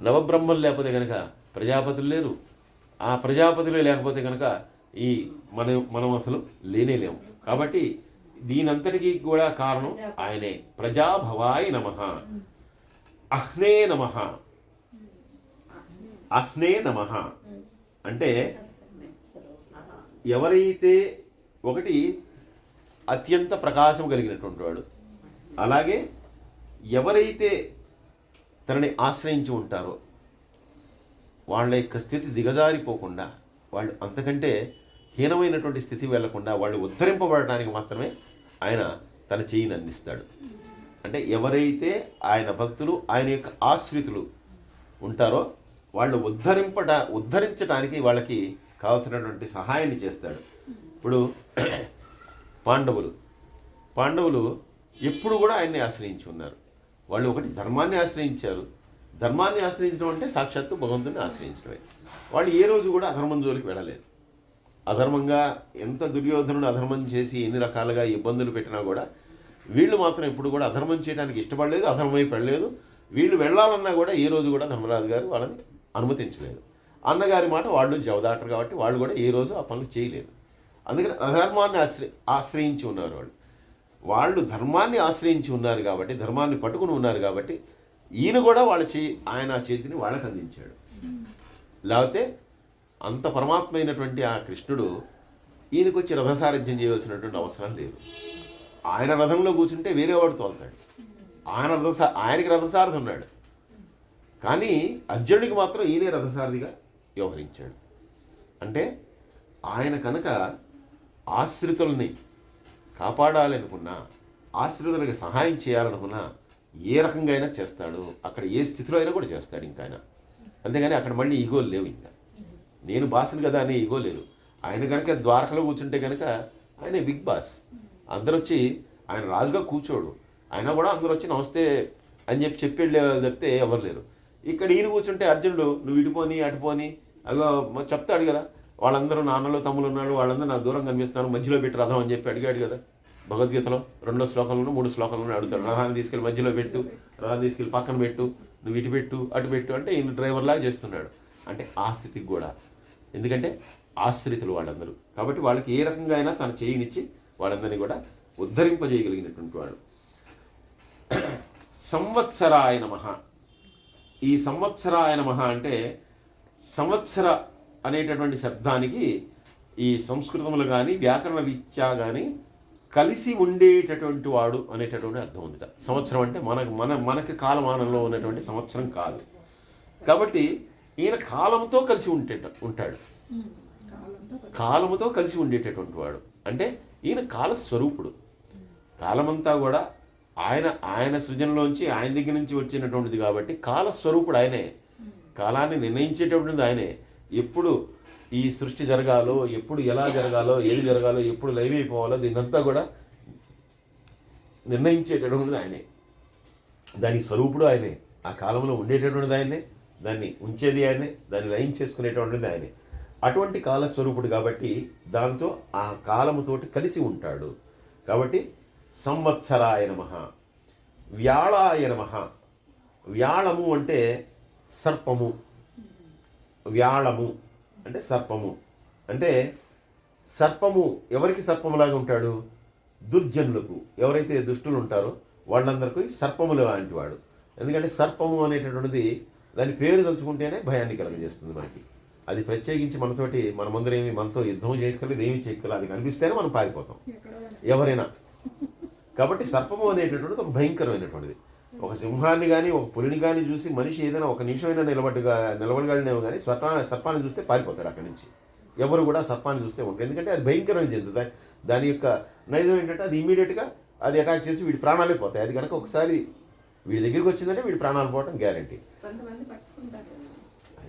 నవబ్రహ్మలు లేకపోతే కనుక ప్రజాపతులు లేరు. ఆ ప్రజాపతులే లేకపోతే కనుక ఈ మన మనం అసలు లేనే లేము. కాబట్టి దీనంతటికీ కూడా కారణం ఆయనే. ప్రజాభవాయ నమ. అహ్నే నమ. అహ్నే నమ. అంటే ఎవరైతే ఒకటి అత్యంత ప్రకాశం కలిగినటువంటి వాడు అలాగే ఎవరైతే తనని ఆశ్రయించి ఉంటారో. వాళ్ళ యొక్క స్థితి దిగజారిపోకుండా వాళ్ళు అంతకంటే హీనమైనటువంటి స్థితి వెళ్ళకుండా వాళ్ళు ఉద్ధరింపబడటానికి మాత్రమే ఆయన తన చేయిని అందిస్తాడు. అంటే ఎవరైతే ఆయన భక్తులు ఆయన యొక్క ఆశ్రితులు ఉంటారో వాళ్ళు ఉద్ధరింపట ఉద్ధరించడానికి వాళ్ళకి కావాల్సినటువంటి సహాయాన్ని చేస్తాడు. ఇప్పుడు పాండవులు. పాండవులు ఎప్పుడు కూడా ఆయన్ని ఆశ్రయించి ఉన్నారు. వాళ్ళు ఒకటి ధర్మాన్ని ఆశ్రయించారు. ధర్మాన్ని ఆశ్రయించడం అంటే సాక్షాత్తు భగవంతుని ఆశ్రయించడమే. వాళ్ళు ఏ రోజు కూడా అధర్మం జోలికి వెళ్ళలేదు. అధర్మంగా ఎంత దుర్యోధనుడు అధర్మం చేసి ఎన్ని రకాలుగా ఇబ్బందులు పెట్టినా కూడా వీళ్ళు మాత్రం ఎప్పుడు కూడా అధర్మం చేయడానికి ఇష్టపడలేదు అధర్మమై వైపు వీళ్ళు వెళ్ళాలన్నా కూడా ఏ రోజు కూడా ధర్మరాజు గారు వాళ్ళని అనుమతించలేదు. అన్నగారి మాట వాళ్ళు జవదాటరు కాబట్టి వాళ్ళు కూడా ఏ రోజు ఆ పనులు చేయలేదు. అందుకని అధర్మాన్ని ఆశ్రయి ఆశ్రయించి ఉన్నారు వాళ్ళు. వాళ్ళు ధర్మాన్ని ఆశ్రయించి ఉన్నారు కాబట్టి ధర్మాన్ని పట్టుకుని ఉన్నారు కాబట్టి ఈయన కూడా వాళ్ళ చేయి ఆయన ఆ చేతిని వాళ్ళకి అందించాడు. లేకపోతే అంత పరమాత్మ అయినటువంటి ఆ కృష్ణుడు ఈయనకు వచ్చి రథసారథ్యం చేయవలసినటువంటి అవసరం లేదు. ఆయన రథంలో కూర్చుంటే వేరే వాడు తోలుతాడు. ఆయన రథసా ఆయనకి రథసారథి ఉన్నాడు. కానీ అర్జునుడికి మాత్రం ఈయనే రథసారథిగా వ్యవహరించాడు. అంటే ఆయన కనుక ఆశ్రితుల్ని కాపాడాలనుకున్నా ఆశ్రితులకు సహాయం చేయాలనుకున్నా ఏ రకంగా అయినా చేస్తాడు. అక్కడ ఏ స్థితిలో అయినా కూడా చేస్తాడు ఇంకా ఆయన. అంతేగాని అక్కడ మళ్ళీ ఈగోలు లేవు ఇంకా. నేను బాసుని కదా అనే ఈగో లేదు. ఆయన కనుక ద్వారకలో కూర్చుంటే కనుక ఆయన బిగ్ బాస్. అందరు వచ్చి ఆయన రాజుగా కూర్చోడు. ఆయన కూడా అందరూ వచ్చి నమస్తే అని చెప్పి చెప్పి చెప్తే ఎవరు లేరు. ఇక్కడ ఈయన కూర్చుంటే అర్జునుడు నువ్వు ఇటుపోని అటుపోని అగో చెప్తాడు కదా. వాళ్ళందరూ నాన్నలో తమ్ములు ఉన్నాడు వాళ్ళందరూ నా దూరం కనిపిస్తాను మధ్యలో పెట్టి రథం అని చెప్పి అడిగాడు కదా. భగవద్గీతలో రెండో శ్లోకంలోనూ మూడు శ్లోకంలోనూ అడుగుతాడు. రథాన్ని తీసుకెళ్ళి మధ్యలో పెట్టు రథాన్ని తీసుకెళ్ళి పక్కన పెట్టు నువ్వు ఇటు పెట్టు అటు పెట్టు అంటే ఈయన డ్రైవర్లా చేస్తున్నాడు. అంటే ఆ స్థితికి కూడా. ఎందుకంటే ఆశ్రితులు వాళ్ళందరూ. కాబట్టి వాళ్ళకి ఏ రకంగా అయినా తన చేయినిచ్చి వాళ్ళందరినీ కూడా ఉద్ధరింపజేయగలిగినటువంటి వాడు. సంవత్సరాయ నమ. ఈ సంవత్సరాయ నమ అంటే సంవత్సర అనేటటువంటి శబ్దానికి ఈ సంస్కృతంలో కానీ వ్యాకరణ రీత్యా కానీ కలిసి ఉండేటటువంటి వాడు అనేటటువంటి అర్థం ఉందిట సంవత్సరం అంటే మనకు మన మనకి కాలమానంలో ఉన్నటువంటి సంవత్సరం కాదు. కాబట్టి ఈయన కాలంతో కలిసి ఉంటే ఉంటాడు. కాలముతో కలిసి ఉండేటటువంటి వాడు. అంటే ఈయన కాలస్వరూపుడు. కాలమంతా కూడా ఆయన ఆయన సృజనలోంచి ఆయన దగ్గర నుంచి వచ్చినటువంటిది కాబట్టి కాలస్వరూపుడు ఆయనే. కాలాన్ని నిర్ణయించేటటువంటిది ఆయనే. ఎప్పుడు ఈ సృష్టి జరగాలో ఎప్పుడు ఎలా జరగాలో ఏది జరగాలో ఎప్పుడు లైవ్ అయిపోవాలో దీన్నంతా కూడా నిర్ణయించేటటువంటిది ఆయనే. దాని స్వరూపుడు ఆయనే. ఆ కాలంలో ఉండేటటువంటిది ఆయనే. దాన్ని ఉంచేది ఆయనే. దాన్ని లయం చేసుకునేటటువంటిది ఆయనే. అటువంటి కాల స్వరూపుడు కాబట్టి దాంతో ఆ కాలముతోటి కలిసి ఉంటాడు. కాబట్టి సంవత్సరాయ నమ వ్యాళాయ నమ. వ్యాళము అంటే సర్పము. వ్యాళము అంటే సర్పము. అంటే సర్పము ఎవరికి సర్పములాగా ఉంటాడు? దుర్జనులకు. ఎవరైతే దుష్టులు ఉంటారో వాళ్ళందరికీ సర్పములు లాంటి వాడు. ఎందుకంటే సర్పము అనేటటువంటిది దాని పేరు తలుచుకుంటేనే భయాన్ని కలుగజేస్తుంది మనకి. అది ప్రత్యేకించి మనతోటి మన ముందరేమి మనతో యుద్ధం చేయక్కర్లేదు ఏమి చేయక్కర్లేదు. అది కనిపిస్తేనే మనం పారిపోతాం. ఎవరైనా. కాబట్టి సర్పము అనేటటువంటిది ఒక భయంకరమైనటువంటిది. ఒక సింహాన్ని కానీ ఒక పులిని కానీ చూసి మనిషి ఏదైనా ఒక నిమిషమైనా నిలబడ్డగా నిలబడగలనేమో కానీ సర్పాన్ని సర్పాన్ని చూస్తే పారిపోతారు అక్కడి నుంచి. ఎవరు కూడా సర్పాన్ని చూస్తే ఉంటారు ఎందుకంటే అది భయంకరమైన జంతు. దాని యొక్క నైజం ఏంటంటే అది ఇమీడియట్గా అది అటాక్ చేసి వీడి ప్రాణాలే పోతాయి. అది కనుక ఒకసారి వీడి దగ్గరికి వచ్చిందంటే వీడి ప్రాణాలు పోవడం గ్యారంటీ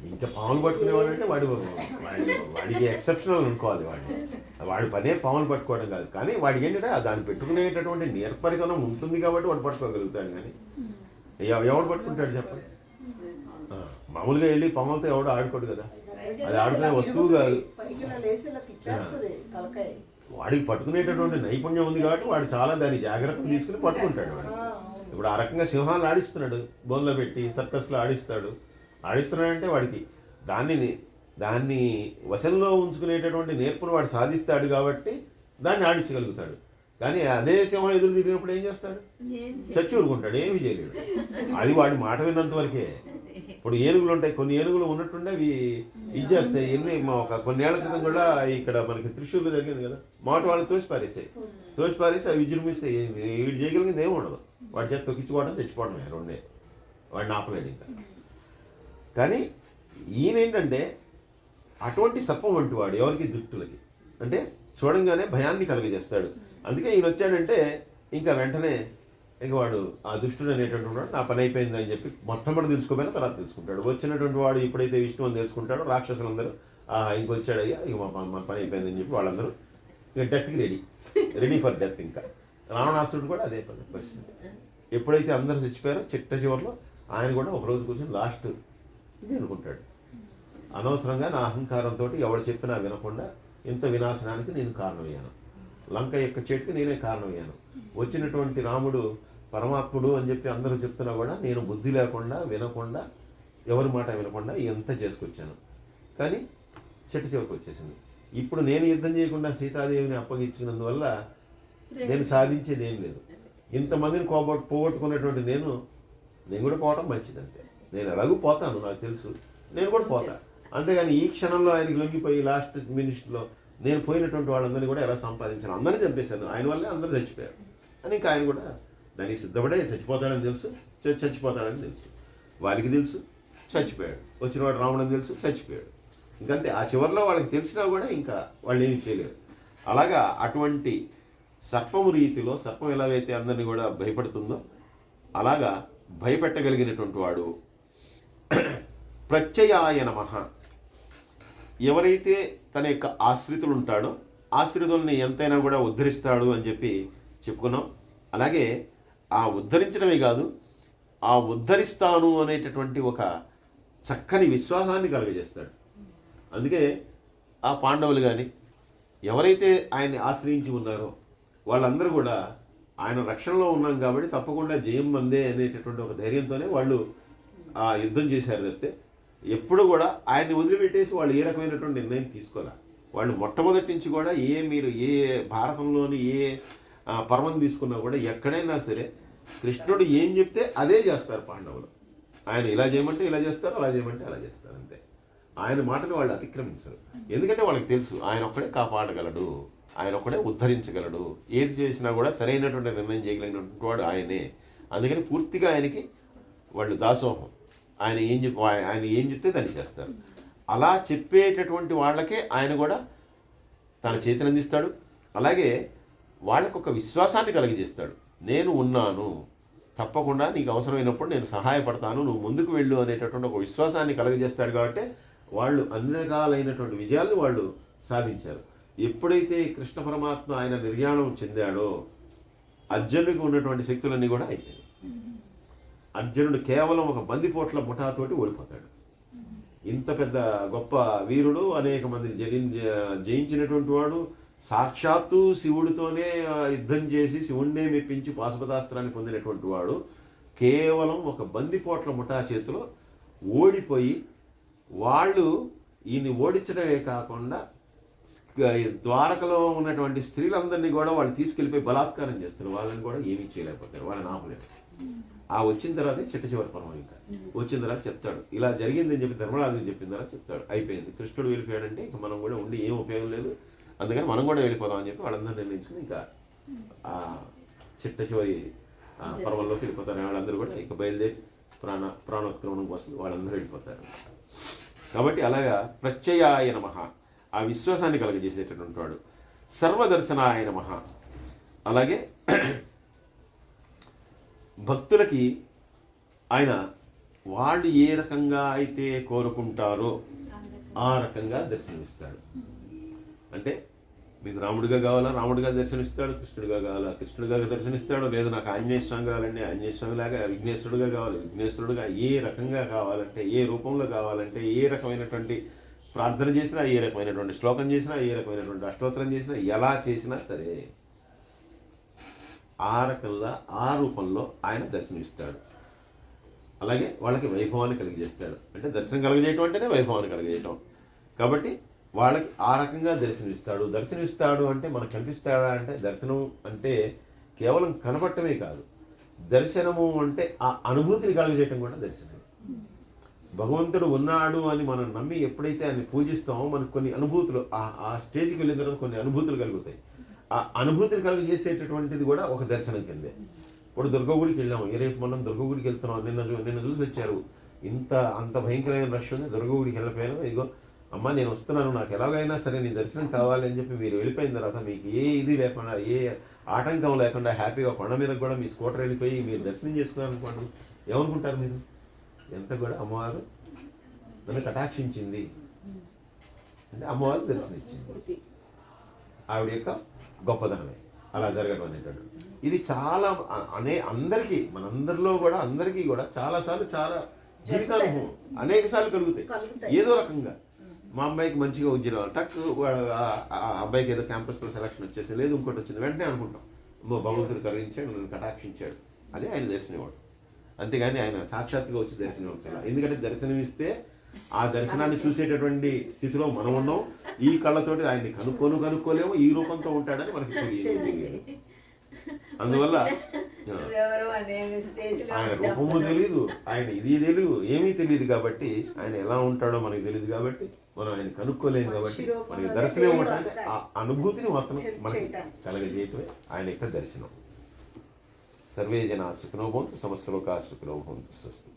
ఇంకా పాములు పట్టుకునేవాడు అంటే వాడు వాడి వాడికి ఎక్సెప్షనల్ అనుకోవాలి వాడిని వాడి పనే పాములు పట్టుకోవడం కాదు. కానీ వాడికి ఏంటంటే దాన్ని పెట్టుకునేటటువంటి నేర్పరితనం ఉంటుంది కాబట్టి వాడు పట్టుకోగలుగుతాడు కానీ. ఎవ- ఎవడు పట్టుకుంటాడు చెప్పండి? మామూలుగా వెళ్ళి పాములతో ఎవడు ఆడుకోడు కదా. అది ఆడుకునే వస్తువు కాదు. వాడికి పట్టుకునేటటువంటి నైపుణ్యం ఉంది కాబట్టి వాడు చాలా దాని జాగ్రత్తలు తీసుకుని పట్టుకుంటాడు వాడు. ఇప్పుడు ఆ రకంగా సింహాలను ఆడిస్తున్నాడు. బోన్లో పెట్టి సర్కస్లో ఆడిస్తాడు. ఆడిస్తున్నాడంటే వాడికి దాన్ని దాన్ని వశంలో ఉంచుకునేటటువంటి నేర్పును వాడు సాధిస్తాడు కాబట్టి దాన్ని ఆడించగలుగుతాడు. కానీ అదే సింహం ఎదురు తిరిగినప్పుడు ఏం చేస్తాడు? చచ్చి ఊరుకుంటాడు ఏమీ చేయలేడు. అది వాడి మాట విన్నంత వరకే. ఇప్పుడు ఏనుగులు ఉంటాయి కొన్ని ఏనుగులు ఉన్నట్టుండే అవి ఇది చేస్తాయి. ఎన్ని మా ఒక కొన్నేళ్ళ క్రితం కూడా ఇక్కడ మనకి త్రిశూర్లో జరిగింది కదా. మాట వాళ్ళు తోసి పారేసాయి తోసి పారేసి అవి విజృంభిస్తే వీడు చేయగలిగింది ఏమి ఉండదు. వాడి చేత తొక్కించుకోవడం తెచ్చుకోవడం రెండే. వాడిని ఆపలేడు ఇంకా. కానీ ఈయన ఏంటంటే అటువంటి సర్పం వంటి వాడు ఎవరికి? దుష్టులకి. అంటే చూడంగానే భయాన్ని కలుగజేస్తాడు. అందుకే ఈయన వచ్చాడంటే ఇంకా వెంటనే ఇంక వాడు ఆ దుష్టుడు అనేటువంటి వాడు నా పని అయిపోయింది అని చెప్పి మొట్టమొదటి తెలుసుకోపోయినా తర్వాత తెలుసుకుంటాడు. వచ్చినటువంటి వాడు ఎప్పుడైతే విష్ణువుని అని తెలుసుకుంటాడో రాక్షసులందరూ ఇంకొచ్చాడు ఇంకొచ్చాడయ్యా ఇక మా మా పని అయిపోయిందని చెప్పి వాళ్ళందరూ ఇక డెత్కి రెడీ రెడీ ఫర్ డెత్ ఇంకా. రావణాసురుడు కూడా అదే పని పరిస్థితి. ఎప్పుడైతే అందరూ చచ్చిపోయారో చిట్ట చివరిలో ఆయన కూడా ఒక రోజు కూర్చొని లాస్ట్ ఇది అనుకుంటాడు. అనవసరంగా నా అహంకారంతో ఎవడు చెప్పినా వినకుండా ఇంత వినాశనానికి నేను కారణమయ్యాను. లంక యొక్క చెట్టు నేనే కారణమయ్యాను. వచ్చినటువంటి రాముడు పరమాత్ముడు అని చెప్పి అందరూ చెప్తున్నా కూడా నేను బుద్ధి లేకుండా వినకుండా ఎవరి మాట వినకుండా ఎంత చేసుకొచ్చాను. కానీ చెట్టు చివరికి వచ్చేసింది. ఇప్పుడు నేను యుద్ధం చేయకుండా సీతాదేవిని అప్పగించినందువల్ల నేను సాధించేది ఏం లేదు ఇంతమందిని కోబట్ పోగొట్టుకున్నటువంటి నేను నేను కూడా పోవటం మంచిది అంతే. నేను ఎలాగూ పోతాను నాకు తెలుసు. నేను కూడా పోతా. అంతేగాని ఈ క్షణంలో ఆయనకి లొంగిపోయి లాస్ట్ మినిస్ట్లో నేను పోయినటువంటి వాళ్ళందరినీ కూడా ఎలా సంపాదించాను అందరినీ చంపేశాను. ఆయన వల్లే అందరూ చచ్చిపోయారు. అని ఇంకా ఆయన కూడా దానికి సిద్ధపడే చచ్చిపోతాడని తెలుసు చచ్చిపోతాడని తెలుసు. వారికి తెలుసు చచ్చిపోయాడు. వచ్చిన వాడు రావడం తెలుసు చచ్చిపోయాడు. ఇంకంతే. ఆ చివరిలో వాళ్ళకి తెలిసినా కూడా ఇంకా వాళ్ళు ఏమి చేయలేరు. అలాగా అటువంటి సర్పము రీతిలో సర్పం ఎలాగైతే అందరినీ కూడా భయపడుతుందో అలాగా భయపెట్టగలిగినటువంటి వాడు ప్రత్యయాయ నమ. ఎవరైతే తన యొక్క ఆశ్రితులు ఉంటాడో ఆశ్రితుల్ని ఎంతైనా కూడా ఉద్ధరిస్తాడు అని చెప్పి చెప్పుకున్నాం. అలాగే ఆ ఉద్ధరించడమే కాదు ఆ ఉద్ధరిస్తాను అనేటటువంటి ఒక చక్కని విశ్వాసాన్ని కలుగజేస్తాడు. అందుకే ఆ పాండవులు కానీ ఎవరైతే ఆయన్ని ఆశ్రయించి ఉన్నారో వాళ్ళందరూ కూడా ఆయన రక్షణలో ఉన్నాం కాబట్టి తప్పకుండా జయం మందే అనేటటువంటి ఒక ధైర్యంతోనే వాళ్ళు యుద్ధం చేశారు తప్పితే ఎప్పుడు కూడా ఆయన్ని వదిలిపెట్టేసి వాళ్ళు ఏ రకమైనటువంటి నిర్ణయం తీసుకోలే. వాళ్ళు మొట్టమొదటి నుంచి కూడా ఏ మీరు ఏ భారతంలోని ఏ పర్వం తీసుకున్నా కూడా ఎక్కడైనా సరే కృష్ణుడు ఏం చెప్తే అదే చేస్తారు పాండవులు. ఆయన ఇలా చేయమంటే ఇలా చేస్తారు అలా చేయమంటే అలా చేస్తారు అంతే. ఆయన మాటను వాళ్ళు అతిక్రమించరు. ఎందుకంటే వాళ్ళకి తెలుసు ఆయన ఒక్కడే కాపాడగలడు ఆయన ఒక్కడే ఉద్ధరించగలడు. ఏది చేసినా కూడా సరైనటువంటి నిర్ణయం చేయగలిగినటువంటి వాడు ఆయనే. అందుకని పూర్తిగా ఆయనకి వాళ్ళు దాసోహం. ఆయన ఏం చెప్ ఆయన ఏం చెప్తే దాన్ని చేస్తారు. అలా చెప్పేటటువంటి వాళ్ళకే ఆయన కూడా తన చేతిని అందిస్తాడు అలాగే వాళ్ళకు ఒక విశ్వాసాన్ని కలిగజేస్తాడు. నేను ఉన్నాను. తప్పకుండా నీకు అవసరమైనప్పుడు నేను సహాయపడతాను. నువ్వు ముందుకు వెళ్ళు అనేటటువంటి ఒక విశ్వాసాన్ని కలుగజేస్తాడు కాబట్టి వాళ్ళు అన్ని రకాలైనటువంటి విజయాలను వాళ్ళు సాధించారు. ఎప్పుడైతే కృష్ణ పరమాత్మ ఆయన నిర్యాణం చెందాడో అర్జునుడికి ఉన్నటువంటి శక్తులన్నీ కూడా అయిపోయాయి అర్జునుడు కేవలం ఒక బందిపోట్ల ముఠాతోటి ఓడిపోతాడు. ఇంత పెద్ద గొప్ప వీరుడు అనేక మందిని జరి జయించినటువంటి వాడు సాక్షాత్తు శివుడితోనే యుద్ధం చేసి శివుణ్ణే మెప్పించి పాశుపతాస్త్రాన్ని పొందినటువంటి వాడు కేవలం ఒక బందిపోట్ల ముఠా చేతిలో ఓడిపోయి వాళ్ళు ఈయన్ని ఓడించడమే కాకుండా ద్వారకలో ఉన్నటువంటి స్త్రీలందరినీ కూడా వాళ్ళు తీసుకెళ్ళిపోయి బలాత్కారం చేస్తారు. వాళ్ళని కూడా ఏమీ చేయలేకపోతారు. వాళ్ళని ఆపలేరు. ఆ వచ్చిన తర్వాత చిట్ట చివరి పర్వం ఇంకా. వచ్చిన తర్వాత చెప్తాడు. ఇలా జరిగిందని చెప్పి ధర్మరాజు చెప్పిన తర్వాత చెప్తాడు. అయిపోయింది. కృష్ణుడు వెళ్ళిపోయాడంటే ఇంకా మనం కూడా ఉండి ఏం ఉపయోగం లేదు. అందుకని మనం కూడా వెళ్ళిపోదాం అని చెప్పి వాళ్ళందరూ నిర్ణయించుకుని ఇంకా ఆ చిట్ట చివరి ఆ పర్వంలోకి వెళ్ళిపోతారు. వాళ్ళందరూ కూడా ఇక బయలుదేరి ప్రాణ ప్రాణోత్క్రమణం కోసం వాళ్ళందరూ వెళ్ళిపోతారు. కాబట్టి అలాగా ప్రత్యయాయ నమ. ఆ విశ్వాసాన్ని కలగజేసేటటువంటి వాడు. సర్వదర్శనాయ నమ. అలాగే భక్తులకి ఆయన వాళ్ళు ఏ రకంగా అయితే కోరుకుంటారో ఆ రకంగా దర్శనమిస్తాడు. అంటే మీకు రాముడిగా కావాలా? రాముడిగా దర్శనమిస్తాడు? కృష్ణుడిగా కావాలా? కృష్ణుడిగా దర్శనమిస్తాడు లేదా నాకు ఆంజనేయ స్వామి కావాలంటే ఆంజనేయ స్వామి లాగా విఘ్నేశ్వరుడుగా కావాలి. విఘ్నేశ్వరుడుగా ఏ రకంగా కావాలంటే ఏ రూపంలో కావాలంటే ఏ రకమైనటువంటి ప్రార్థన చేసినా ఏ రకమైనటువంటి శ్లోకం చేసినా ఏ రకమైనటువంటి అష్టోత్తరం చేసినా ఎలా చేసినా సరే ఆ రకంగా ఆ రూపంలో ఆయన దర్శనమిస్తాడు. అలాగే వాళ్ళకి వైభవాన్ని కలిగజేస్తాడు. అంటే దర్శనం కలగజేయటం అంటేనే వైభవాన్ని కలగజేయటం. కాబట్టి వాళ్ళకి ఆ రకంగా దర్శనమిస్తాడు. దర్శనమిస్తాడు అంటే మనకు కనిపిస్తాడా అంటే దర్శనం అంటే కేవలం కనపడటమే కాదు. దర్శనము అంటే ఆ అనుభూతిని కలుగజేయటం కూడా దర్శనం భగవంతుడు ఉన్నాడు అని మనం నమ్మి ఎప్పుడైతే ఆయన పూజిస్తామో మనకు కొన్ని అనుభూతులు ఆ ఆ స్టేజ్కి వెళ్ళిన తర్వాత కొన్ని అనుభూతులు కలుగుతాయి. ఆ అనుభూతిని కలుగజేసేటటువంటిది కూడా ఒక దర్శనం కిందే. ఇప్పుడు దుర్గగుడికి వెళ్ళాము. ఏ రేపు మనం దుర్గగుడికి వెళ్తున్నాం నిన్న నిన్న చూసి వచ్చారు. ఇంత అంత భయంకరమైన రష్ ఉంది. దుర్గగుడికి వెళ్ళిపోయాను. ఇదిగో అమ్మ నేను వస్తున్నాను. నాకు ఎలాగైనా సరే నీ దర్శనం కావాలి అని చెప్పి మీరు వెళ్ళిపోయిన తర్వాత మీకు ఏ ఇది లేకుండా ఏ ఆటంకం లేకుండా హ్యాపీగా కొండ మీద కూడా మీ స్కూటర్ వెళ్ళిపోయి మీరు దర్శనం చేసుకున్నారనుకోండి ఏమనుకుంటారు మీరు? ఎంత కూడా అమ్మవారు నన్ను కటాక్షించింది. అంటే అమ్మవారు దర్శనం ఇచ్చింది. ఆవిడ యొక్క గొప్పదనమే. అలా జరగడం అనేటటువంటి ఇది చాలా అనే అందరికీ మనందరిలో కూడా అందరికీ కూడా చాలాసార్లు చాలా జీవితానుభవం అనేక సార్లు కలుగుతాయి. ఏదో రకంగా. మా అమ్మాయికి మంచిగా ఉద్యోగం టక్ అబ్బాయికి ఏదో క్యాంపస్లో సెలక్షన్ వచ్చేసి లేదు ఇంకోటి వచ్చింది వెంటనే అనుకుంటాం. భగవంతుడు కరుణించాడు నన్ను కటాక్షించాడు. అదే ఆయన దర్శనమివ్వడు అంతేగాని ఆయన సాక్షాత్తుగా వచ్చి దర్శనం ఇవ్వట్లేదు ఎందుకంటే దర్శనం ఇస్తే ఆ దర్శనాన్ని చూసేటటువంటి స్థితిలో మనం ఉన్నాం. ఈ కళ్ళతోటి ఆయన్ని కనుక్కోను కనుక్కోలేము. ఈ రూపంతో ఉంటాడని మనకి తెలియదు. అందువల్ల ఆయన రూపము తెలియదు ఆయన ఇది తెలియదు ఏమీ తెలియదు కాబట్టి ఆయన ఎలా ఉంటాడో మనకి తెలియదు కాబట్టి మనం ఆయన కనుక్కోలేము కాబట్టి మనకి దర్శనం. ఆ అనుభూతిని మాత్రం మనకి. కలగజేయటమే ఆయన యొక్క దర్శనం. సర్వే జనా సుఖినో భవంతు సమస్త లోకా సుఖినో భవంతు. స్వస్తి.